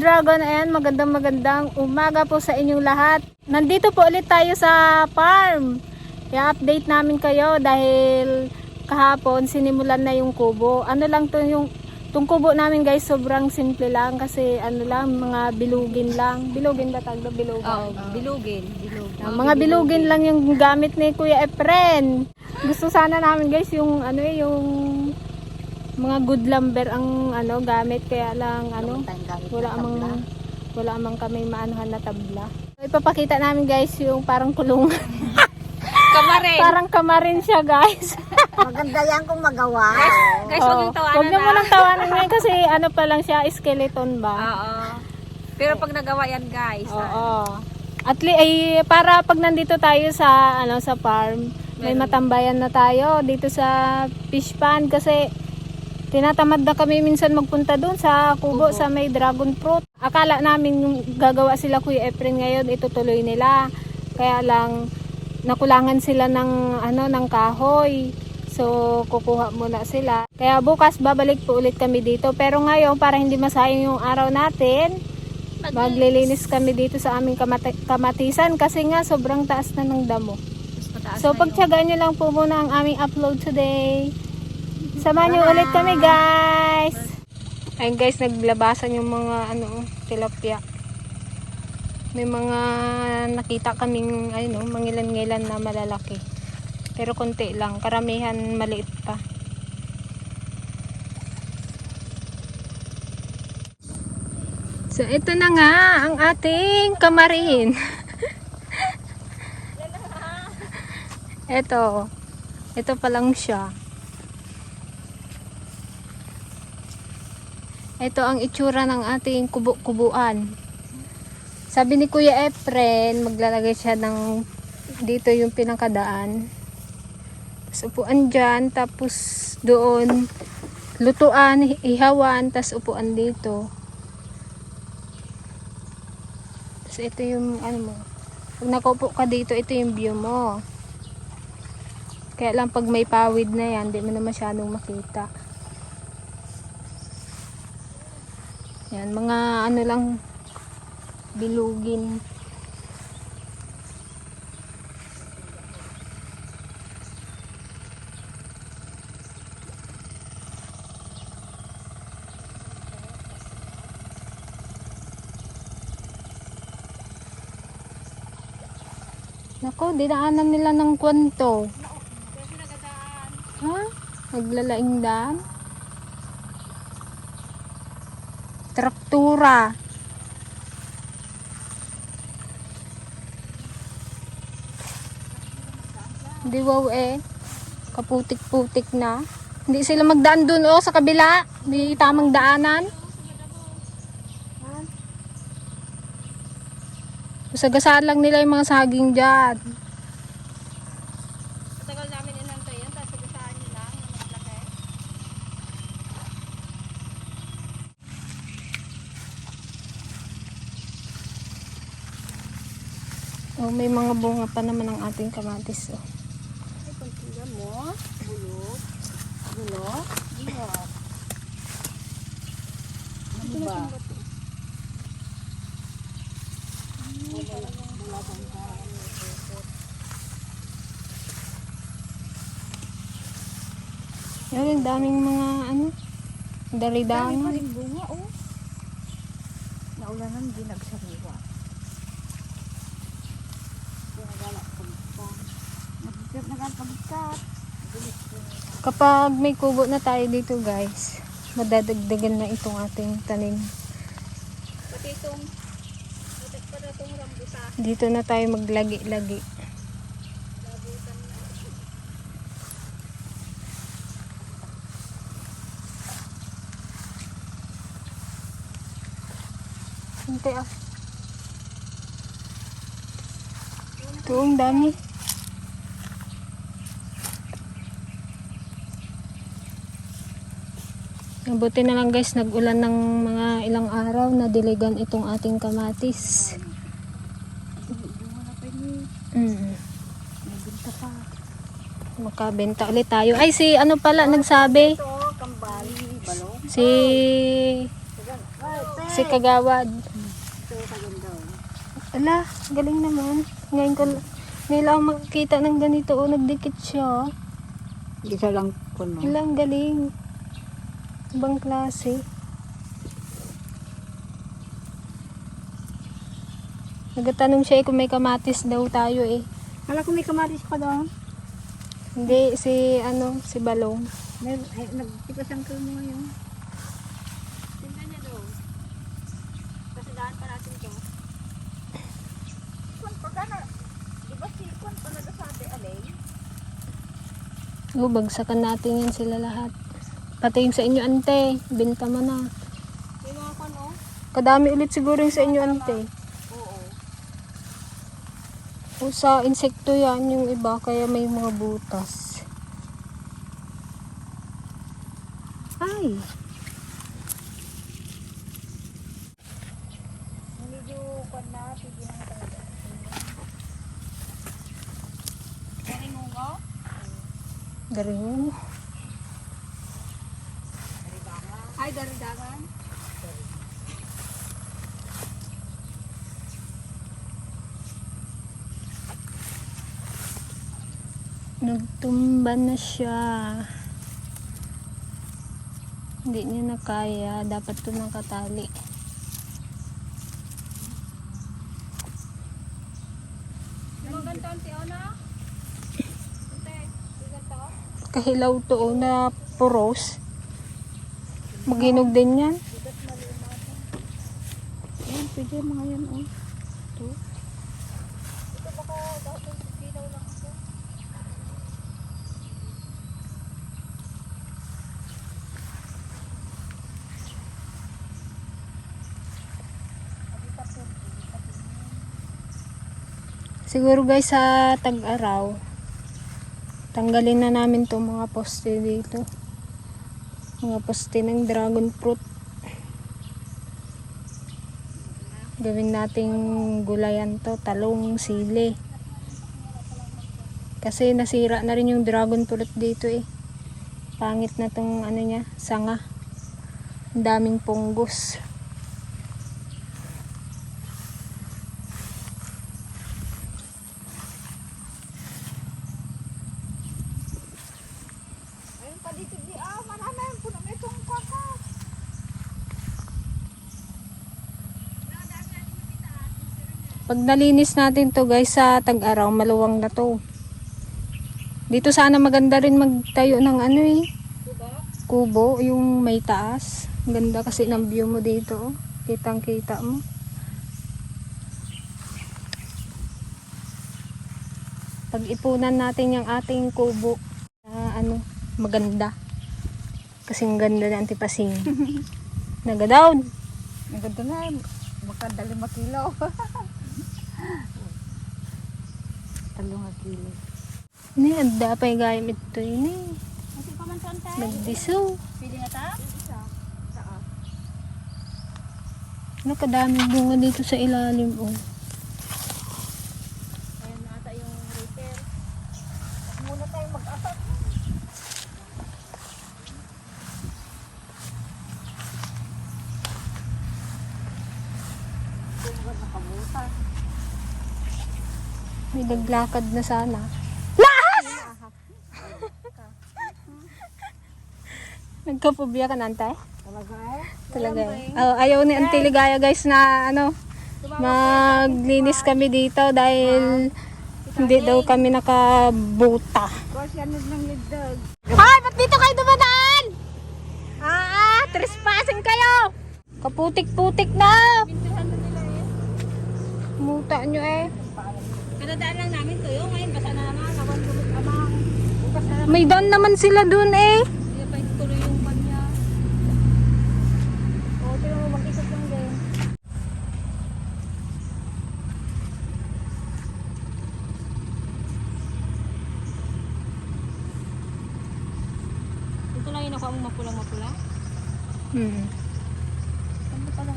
ka-dragon. Ayan, magandang magandang umaga po sa inyong lahat. Nandito po ulit tayo sa farm. I-update namin kayo dahil kahapon sinimulan na yung kubo. Ano lang to yung Itong kubo namin guys, sobrang simple lang kasi ano lang, mga bilugin lang. Bilugin ba tawag? Bilugin. Oh, bilugin. bilugin. Ah, mga bilugin lang yung gamit ni Kuya Efren. Gusto sana namin guys yung ano eh, yung mga good lumber ang ano gamit kaya lang ano wala amang wala amang kami maanuhan na tabla. So, ipapakita namin guys yung parang kulungan. Kamarin. parang kamarin siya guys. Maganda yan kung magawa. Guys, huwag Oh, yung tawanan Huwag niyo na. munang tawanan ngayon kasi ano pa lang siya, skeleton ba? Oo. Pero pag nagawa yan, guys. Oo. At li ay para pag nandito tayo sa ano sa farm, may matambayan na tayo dito sa fish pond kasi tinatamad na kami minsan magpunta doon sa kubo, Kubo. sa may dragon fruit. Akala namin gagawa sila Kuya Efren ngayon, itutuloy nila. Kaya lang nakulangan sila ng ano ng kahoy. So kukuha muna sila. Kaya bukas babalik po ulit kami dito. Pero ngayon para hindi masayang yung araw natin, Maglilinis kami dito sa aming kamati- kamatisan kasi nga sobrang taas na ng damo. So na pagtyagaan nyo lang po muna ang aming upload today. Samahan nyo ulit kami guys. Ayun guys, naglabasan yung mga ano, tilapia. May mga nakita kaming ano, mangilan-ngilan na malalaki. Pero konti lang, karamihan maliit pa. So ito na nga ang ating kamarin. ito. Ito pa lang siya. Ito ang itsura ng ating kubo-kubuan. Sabi ni Kuya Efren, maglalagay siya ng dito yung pinakadaan. Tapos upuan dyan, tapos doon lutuan, ihawan, tapos upuan dito. Tapos ito yung ano mo. Pag nakaupo ka dito, ito yung view mo. Kaya lang pag may pawid na yan, di mo na masyadong makita. Yan, mga ano lang, bilugin. Nako, dinaanan nila ng kwento. Ha? Naglalaing daan? Traktura. Hindi wow eh. Kaputik-putik na. Hindi sila magdaan dun oh sa kabila. Hindi tamang daanan. Sagasaan lang nila yung mga saging dyan. Matagal namin inantay yan, tapos sagasaan nyo lang na maglaki. Oh, may mga bunga pa naman ang ating kamatis. Oh. Ay, kung tingnan mo, bulog, bulog, bulog. Ano ba? Yan, ang daming mga ano, Dami pa rin bunga, oh. Naulanan, di nagsariwa. Kaya wala pagkat. Nagbigat na kan pagkat. Kapag may kubo na tayo dito guys, madadagdagan na itong ating tanim. Pati itong, pati itong rambusa. Dito na tayo maglagi-lagi. Hintay ah. Ito, ang dami. Mabuti na lang guys, nag-ulan ng mga ilang araw na diligan itong ating kamatis. Mm. Makabenta ulit tayo. Ay, si ano pala nagsabi? Si si Kagawad. Ala, galing naman. Ngayon ko lang ako makakita ng ganito. Oh, nagdikit siya. Isa lang puno. Ilang galing. Ibang klase. Nagtatanong siya eh kung may kamatis daw tayo eh. Hala ko may kamatis pa doon. Hindi, si ano, si Balong. May, ay, nagtipasan ko mo ngayon. Tingnan niya doon. Kasi daan pa natin to. Kung pagka na, di ba si Kwan pa nagsasabi, alay? Oh, bagsakan natin yan sila lahat. Pati yung sa inyo ante, binta mo na. Kon, oh. Kadami ulit siguro yung sa inyo ante. Oo. O sa insekto yan yung iba, kaya may mga butas. Ay, galing. Ay, daridagan. Nagtumba na siya. Hindi niya na kaya. Dapat to nakatali. Kahilaw to na puros. Maginog din yan. Ayan, pwede mga yan, oh. Ito. Ito baka dapat sisilaw lang ako. Siguro guys sa tag-araw, tanggalin na namin to mga poste dito. Mga poste ng dragon fruit. Gawin nating gulayan to, talong, sili. Kasi nasira na rin yung dragon fruit dito eh. Pangit na tong ano niya, sanga. Ang daming punggos. Ayun pa dito, di, ah, marami. Puno may itong kwakas. Pag nalinis natin to guys sa tag-araw, maluwang na to. Dito sana maganda rin magtayo ng ano eh. Kubo, yung may taas. Ganda kasi ng view mo dito. Oh. Kitang kita mo. Pag ipunan natin yung ating kubo, na ano, maganda. Kasi ang ganda ng antipasing. Nagadown. Ganda na, makadali makilo. Talong kilo. Ni, anda pa yung gayam ito yun eh. Kasi pa man sa ante. Nagdiso. Pwede na ta? Ano kadaming bunga dito sa ilalim oh. Ayan na ata yung repair. Muna tayo mag-asap. Tumagad na kamutan. May naglakad na sana. Laas! Nagkapubya ka nantay? Talaga eh. Talaga eh. Oh, ayaw ni Auntie Ligaya guys na ano, maglinis kami dito dahil hindi daw kami nakabuta. Hoy, ba't dito kayo dumadaan? Ah, trespassing kayo! Kaputik-putik na! Pintuhan na nila eh. Muta nyo eh. Kadadaan lang namin to yung ngayon basa na naman. Kawan tulog amang. Bukas na naman. May down naman sila dun eh. Hindi pa ituloy yung ban niya. O, tira mo mag-isip lang din. Ito lang yung nakuha mong mapulang-mapula? Hmm.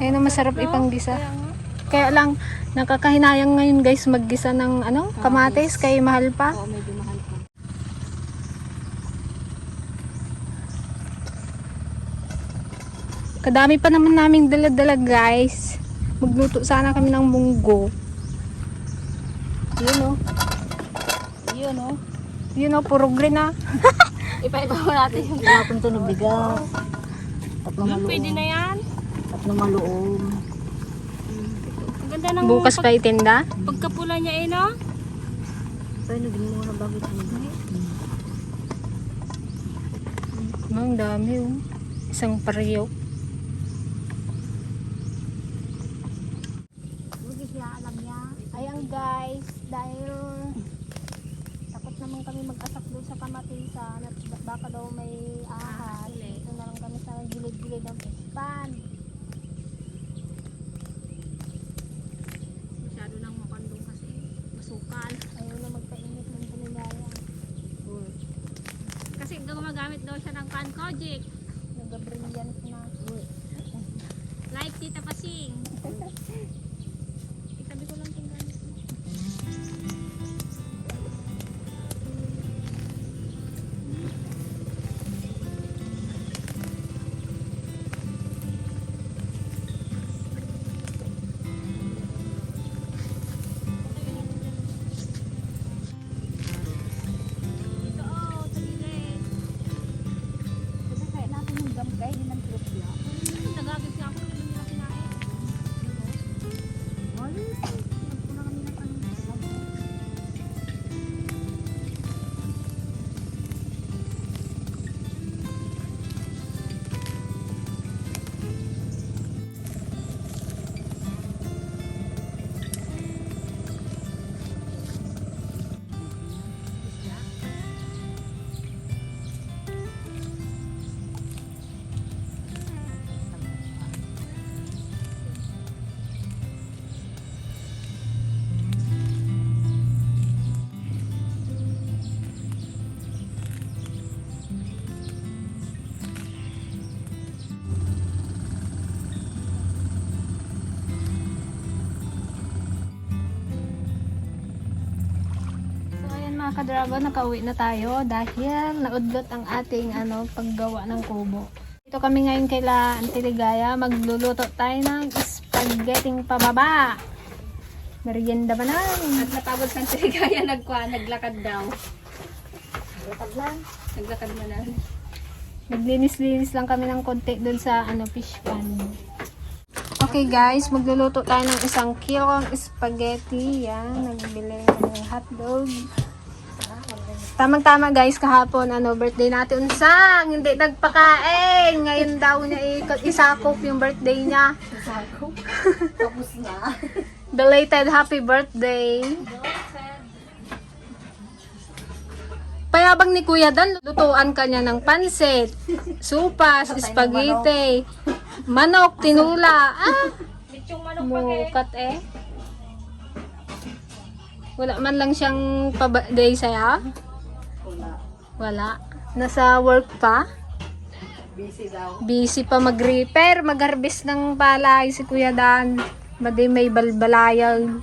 Ayun ang masarap ipanggisa. Kaya nga. Kaya lang, nakakahinayang ngayon guys maggisa ng ano, kamatis kay mahal pa. Oo, medyo mahal pa. Kadami pa naman naming dala-dala guys. Magluto sana kami ng munggo. Yun oh. Yun, oh. Yun oh, puro green ah. Ipa-ipa mo natin yung ginapon to ng bigas. Tatlong maluom. Pwede na yan. Tatlong maluom. Ganda ng Bukas pa itinda. pagkapula niya eh, no? Pero naging muna bago ito. Ang dami oh. Isang pareho. Mga kadragon, nakauwi na tayo dahil naudlot ang ating ano, paggawa ng kubo. Dito kami ngayon kaila Antiligaya, magluluto tayo ng spaghetting pababa. Merienda ba na? At natapos ng Trigaya, nagkwa, naglakad daw. Lapag lang. Naglakad mo na. Naglinis-linis lang kami ng konti dun sa ano, fish pan. Okay guys, magluluto tayo ng isang kilong spaghetti. Yan, nagbili ng hotdog. Tamang-tama guys, kahapon ano, birthday natin unsang, hindi nagpakain. Ngayon daw niya ikot isakop yung birthday niya. Tapos na. Belated happy birthday. Payabang ni Kuya Dan, lutuan ka niya ng pansit, supas, spaghetti, manok, tinula. Ah, Litsong manok pa eh. mukat eh. Wala man lang siyang pa-birthday saya. Wala. Wala. Nasa work pa. Busy daw. Busy pa mag-repair, mag-harvest ng palay si Kuya Dan. Madi may balbalayag.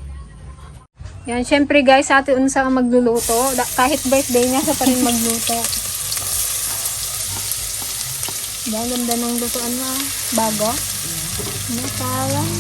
Yan, syempre guys, sa ate unsa ang magluluto. Kahit birthday niya, sa pa rin magluto. Yan, ganda ng lutuan mo. ah. Bago. Ano, parang.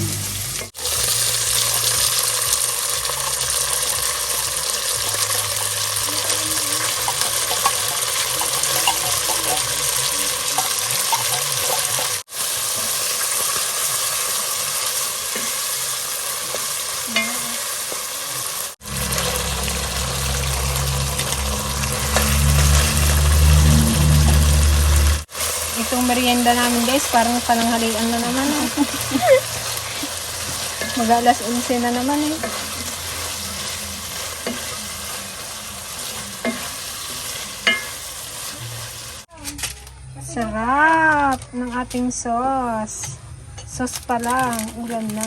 Itong merienda namin guys, parang pananghalian na naman. Eh. Mag-alas 11 na naman eh. Sarap ng ating sauce. Sauce pa lang, ulam na.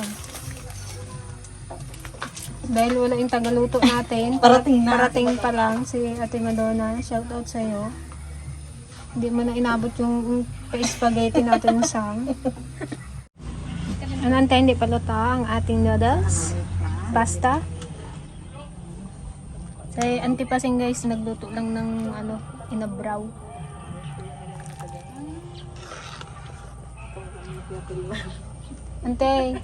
Dahil wala yung tagaluto natin, Parating na. parating pa lang si Ate Madonna. Shout out sa'yo. Hindi mo na inabot yung Pa-spaghetti natin sang. Ano antay, hindi pa luta ang ating noodles? Pasta? Sa auntie pasing guys, nagluto lang ng ano, inabraw. Ante,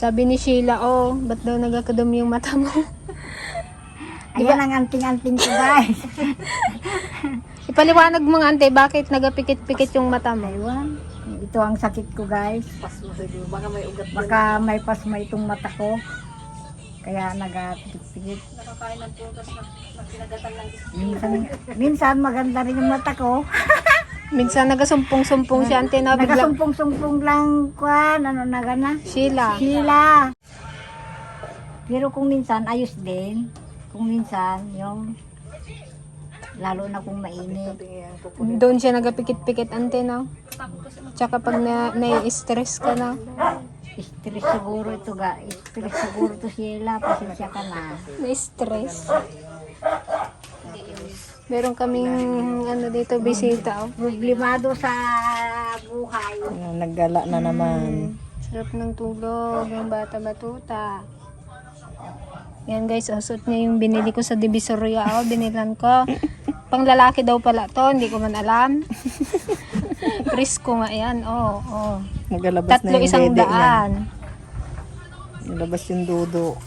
sabi ni Sheila, oh, ba't daw nagkakadumi yung mata mo? Ayan ang anting-anting ko guys. Ipaliwanag mo nga, ante, bakit nagapikit-pikit yung mata mo? Ewan. Ito ang sakit ko guys. Baka may ugat. Baka may pasma itong mata ko. Kaya nagapikit-pikit. Nakakain ng prutas na, na pinagatan ng Minsan, minsan maganda rin yung mata ko. Minsan nagasumpong-sumpong siya, ante, na bigla. Nagasumpong-sumpong lang kwan. Ano na gana? Sheila. Sila. Pero kung minsan, ayos din. Kung minsan, yung lalo na kung mainit. Doon siya nagapikit-pikit, ante, no? Tsaka pag na, nai-stress ka na, Stress siguro ito ga. Stress siguro to sila. Pasensya ka na. na-stress. Meron kaming ano dito bisita oh. Problemado sa buhay. Naggala na naman. Sarap ng tulog, yung bata batuta. Yan guys, asot niya yung binili ko sa Divisoria. Oh, binilan ko. Pang lalaki daw pala to, hindi ko man alam. Presko nga yan, oh, oh. Nagalabas Tatlo isang daan. Nalabas yung dudo.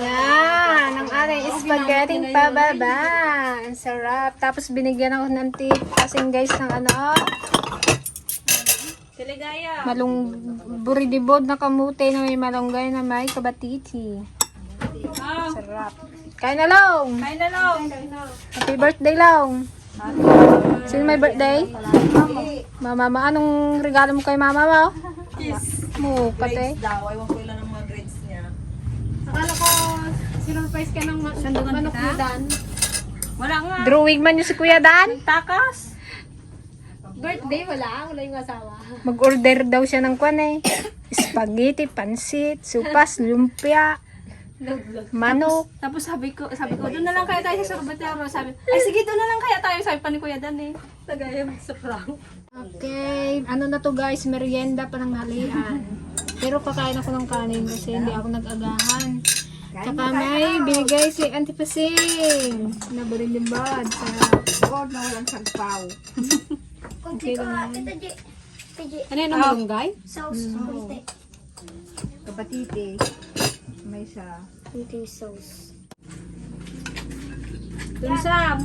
Yan, ang ating spaghetti pababa. Ang sarap. Tapos binigyan ako ng tip kasing guys ng ano. Malung buridibod na kamuti na may malunggay na may kabatiti. Sarap. Kain na long. Kain na lang. Happy birthday long. Sino may birthday? Mama, ma, anong regalo mo kay mama mo? Kiss. Mo, pati. Daw, ewan ko ilan ang mga grades niya. Akala ko, sinurprise ka ng ma- manok ni Dan. Wala nga. Drawing man yung si Kuya Dan. Takas. Birthday, wala. Wala yung asawa. Mag-order daw siya ng kwan eh. Spaghetti, pansit, supas, lumpia, manok. Tapos sabi ko, sabi ko, doon na lang kaya tayo sa Sorbetero. Sabi, ay sige, doon na lang kaya tayo. Sabi pa ni Kuya Dan eh. Nagaya sa prank. Okay, ano na to guys, merienda pa ng halian. Pero kakain ako ng kanin kasi hindi ako nag-agahan. Tsaka may binigay si Auntie Pasing na burilibad sa God na walang sagpaw. okay lang. Ano yun ang malunggay? Kapatiti. May sa Dun sa...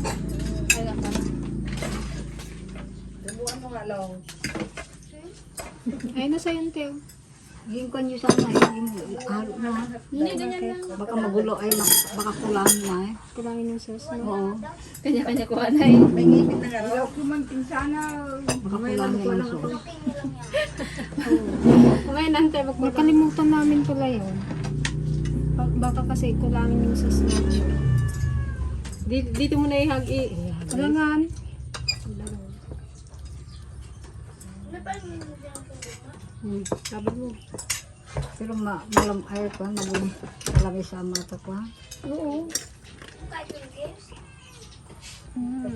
Ay, nasa yun, Teo. Yung kanyo sana halo na. Baka magulo ay baka kulang na eh. Kulangin yung sauce. No? Oo. Kanya-kanya ko na eh. Baka kulang na yung sauce. Ngayon, Ante, bak- makalimutan namin pala yun. Ba- Baka kasi kulangin yung sauce natin. Dito, dito mo na ihag i. Kulangan. Hmm, sabi mo. Pero ma malam ay ko magum lagi sa mata ko. ha. Oo. Hmm.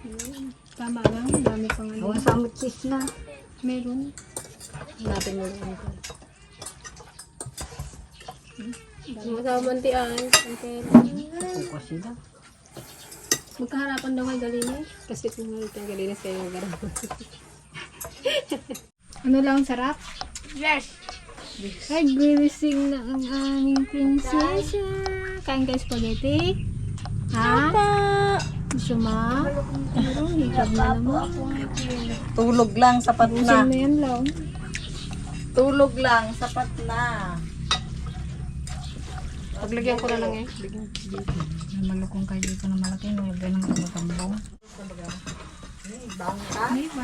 Hmm, Tama lang, dami pang ano. Awan sa mo cheese na. Meron. Hanapin mo lang. Masama mantian. Okay. Ako ko sila. Magkaharapan daw kay Galinis. Kasi kung nga kay Galinis kayo magkaharapan. Ano lang, sarap? Yes! Ay, girising na ang aming prinsesa. Kain kayo spaghetti? Ha? Gusto mo? Pero, hikab na naman. Tulog lang, sapat Busin mo yan lang. Tulog lang, sapat na. Paglagyan ko na lang eh. May malukong kayo dito na malaki no lagay ng mga tambong.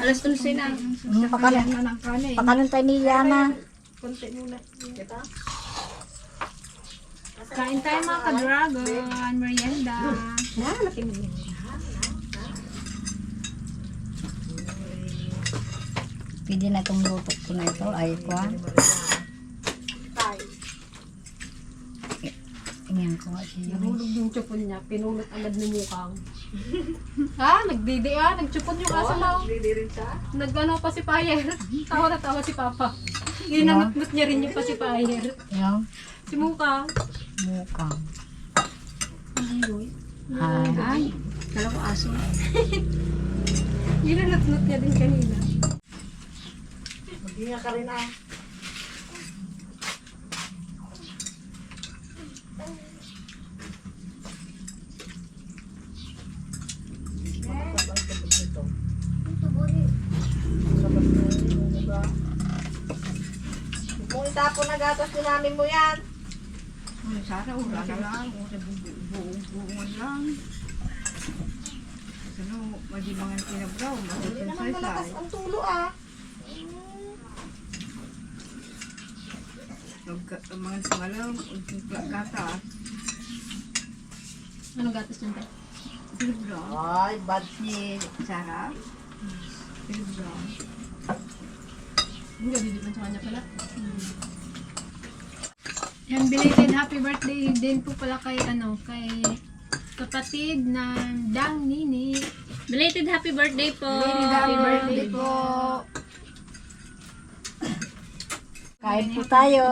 Alas 11 na. Hmm, pakalan na. Pakalan tayo ni Yana. Kain tayo mga ka-dragon. Merienda. Pwede na itong luto ko na ito. Ay ko Yan. ko. Nahulog yung chupon niya, pinulot agad ni Mukang. ha? Nagdidi ah, nagchupon yung aso mo. Nagdidi rin siya? Nagano pa si Payer. Tawa na tawa si Papa. Ginanot-not niya rin yung pa si Payer. Yung Si Mukang. mukang. Ay. Ay, kala ko aso. Ginanot-not niya din kanina. Maghinga ka rin ah. Kung itapon na gatas din namin mo yan. Ay, sana wala na lang. Buong-buongan lang. Ano, madi mga tinabraw, Hindi naman malakas ang tulo ah. Mga sumalaw, ugtong gata. Anong gatas niyan? te? Tinabraw. Ay, bad. Ni Sarah. Tinabraw. Hindi, didi sa kanya pala. Yan, belated happy birthday din po pala kay ano, kay kapatid ng Dang Nini. Belated happy birthday po! Belated happy birthday po! Kain po tayo.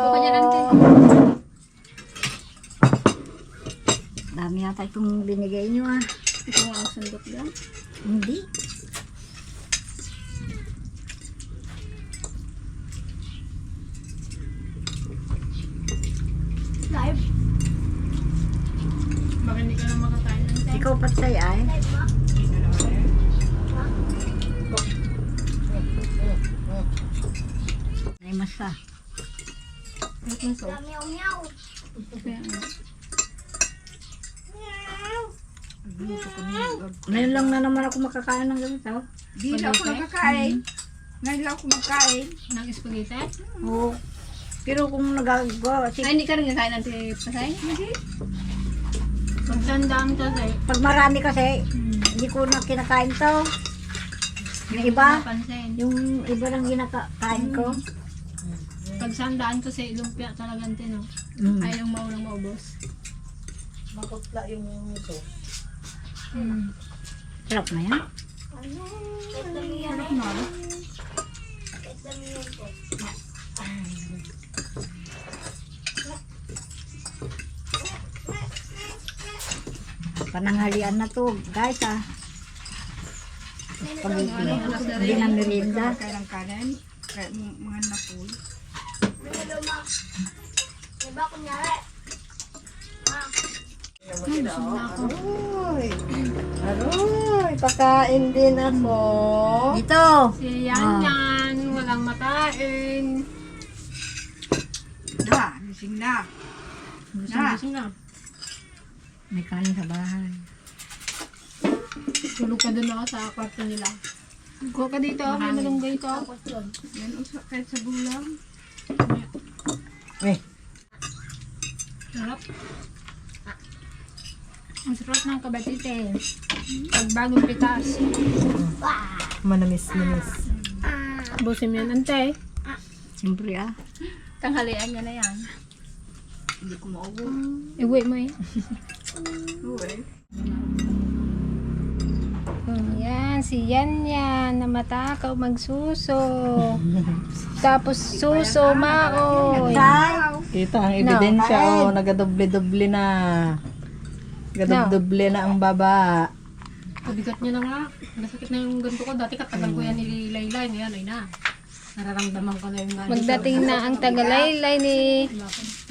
Dami yata itong binigay niyo ah. Ito nga ang sandok yan. Hindi. Live. Baka hindi ka na makakain ng tayo. Ikaw patsay ay. Ay masa. Kaya nga. Ngayon lang na naman ako makakain ng ganito. Di na ako nakakain. Ngayon lang ako makakain. Ng spaghetti? Oo. Pero kung nagagawa, Ay, hindi ka rin nakain ng pasay? Hindi. Pagtandaan to, sir. pag marami kasi, hindi ko na kinakain to. Yung iba, yung iba lang kinakain ko. Pagsandaan to sa lumpia talagang tino. Mm. Ayaw maulang maubos. Makutla yung ito. Mm. Sarap na yan. Sarap na. Pananghalian na to, guys ah. Pag hindi na merienda. Kaya ng kanin, kaya m- mga napul. Aroy. Aroy. Pakain din ako. Dito! Si Yan Yan, walang makain. Na, gising na. Gising-gising na. May kanin sa bahay. Tulog ka doon ako sa kwarto nila. Kuha ka dito, may malunggay to. Yan kahit sa bulang. Eh. Sarap. Ang sarap ng kabatite. Pag bagong pitas. Manamis, manis. Busim yan, ante. Siyempre ah. Tanghalian niya na yan. Hindi ko maubo. Iwi mo eh. Uwe. Si Yan Yan na matakaw magsuso. Tapos suso maoy. Ito ang ebidensya. oh, nagadoble-doble na. Nagadoble na ang baba. Kabigat niya na nga. Nasakit na yung ganito ko. Dati katagal ko yan nililaylay. Ngayon ay na. Nararamdaman ko na yung ganito. Magdating na ang tagalaylay ni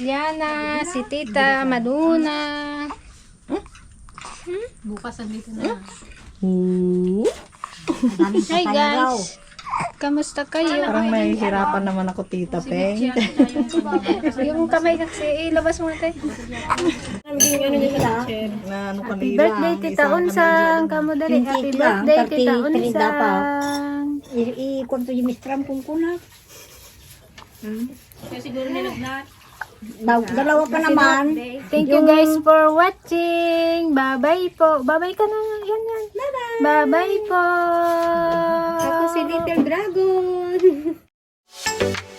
Liana, si Tita Maduna. Bukas andito na. Ooh. Daming Hi patay raw. guys! Kamusta kayo? Parang may hirapan naman ako, Tita Peng. Yung kamay kasi, ilabas mo natin. Na ano Happy kanila. birthday, Tita Unsang! Kamu dali. Happy lang, birthday, Tita 30 trinta pa. Unsang! I-kunto yung mistram kung kunat. Kaya siguro nilagnat. Dalawa pa naman. Thank you guys for watching. Bye-bye po. Bye-bye ka na. Yan, yan. Bye-bye. Bye-bye po. Ako si Little Dragon.